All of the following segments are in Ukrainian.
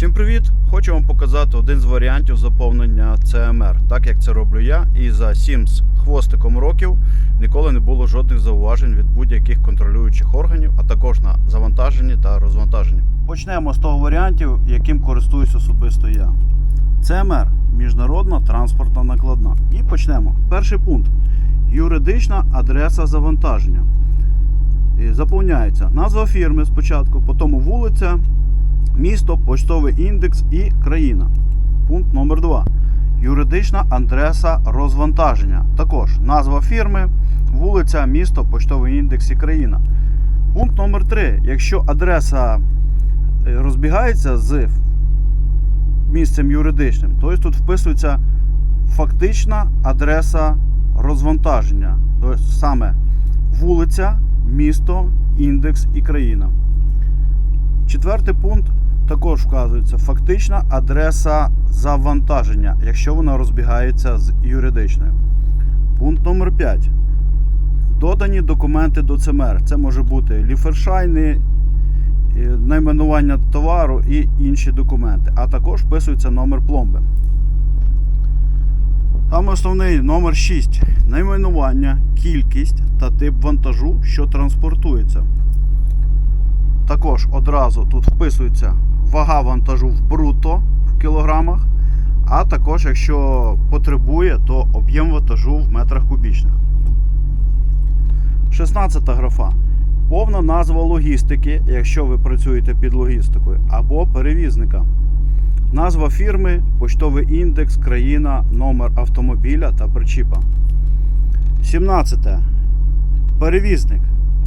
Всім привіт! Хочу вам показати один з варіантів заповнення CMR, так як це роблю я. І за 7 з хвостиком років ніколи не було жодних зауважень від будь-яких контролюючих органів, а також на завантаженні та розвантаженні. Почнемо з того варіантів, яким користуюсь особисто я. CMR міжнародна транспортна накладна. І почнемо. Перший пункт юридична адреса завантаження. І Заповняється назва фірми спочатку, потім вулиця, місто, поштовий індекс і країна. Пункт номер 2. Юридична адреса розвантаження. Також назва фірми, вулиця, місто, поштовий індекс і країна. Пункт номер 3. Якщо адреса е, розбігається з місцем юридичним, то тут вписується фактична адреса розвантаження. Тобто саме вулиця, місто, індекс і країна. Четвертий пункт також вказується фактична адреса завантаження, якщо вона розбігається з юридичною. Пункт номер 5. Додані документи до ЦМР. Це може бути ліфершайни, е, найменування товару і інші документи. А також вписується номер пломби. Там основний номер 6. Найменування, кількість та тип вантажу, що транспортується. Також одразу тут вписується вага вантажу в бруто в кілограмах, а також, якщо потребує, то об'єм вантажу в метрах кубічних. 16 графа. Повна назва логістики, якщо ви працюєте під логістикою, або перевізника. Назва фірми, поштовий індекс, країна, номер автомобіля та причіпа. 17. Перевізник.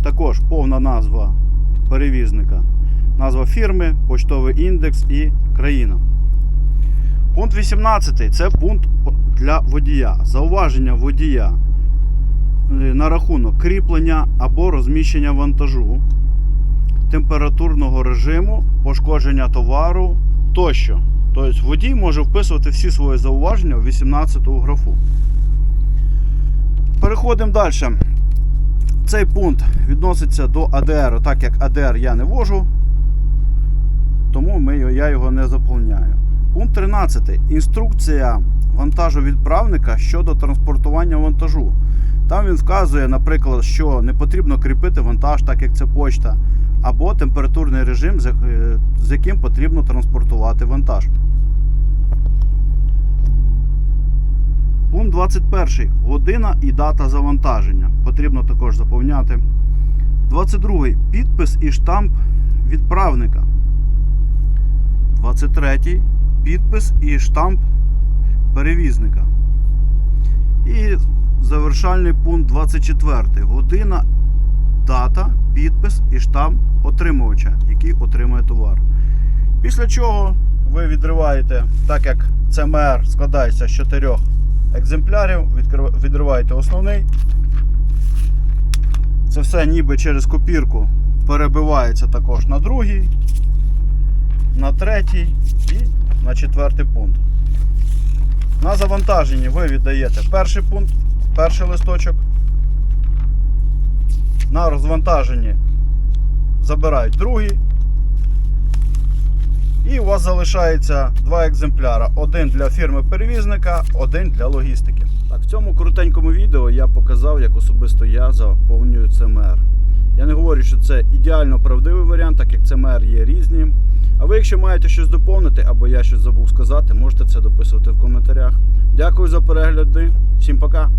Також повна назва перевізника. Назва фірми, поштовий індекс і країна. Пункт 18 це пункт для водія. Зауваження водія е, на рахунок кріплення або розміщення вантажу, температурного режиму, пошкодження товару тощо. Тобто водій може вписувати всі свої зауваження в 18 графу. Переходимо далі. Цей пункт відноситься до АДР, так як АДР я не вожу, тому ми, я його не заповняю. Пункт 13. Інструкція вантажовідправника щодо транспортування вантажу. Там він вказує, наприклад, що не потрібно кріпити вантаж, так як це почта, або температурний режим, з е, яким потрібно транспортувати вантаж. Пункт 21. Година і дата завантаження. Потрібно також заповняти. 22. Підпис і штамп відправника. 23. Підпис і штамп перевізника. І завершальний пункт 24. Година, дата, підпис і штамп отримувача, який отримує товар. Після чого ви відриваєте, так як ЦМР складається з чотирьох екземплярів, відриваєте основний. Це все ніби через копірку перебивається також на другий, на третій і на четвертий пункт. На завантаженні ви віддаєте перший пункт, перший листочок. На розвантаженні забирають другий. І у вас залишається два екземпляра: один для фірми-перевізника, один для логістики. Так, в цьому коротенькому відео я показав, як особисто я заповнюю ЦМР. Я не говорю, що це ідеально правдивий варіант, так як ЦМР є різні. Якщо маєте щось доповнити або я щось забув сказати, можете це дописувати в коментарях. Дякую за перегляди. Всім пока!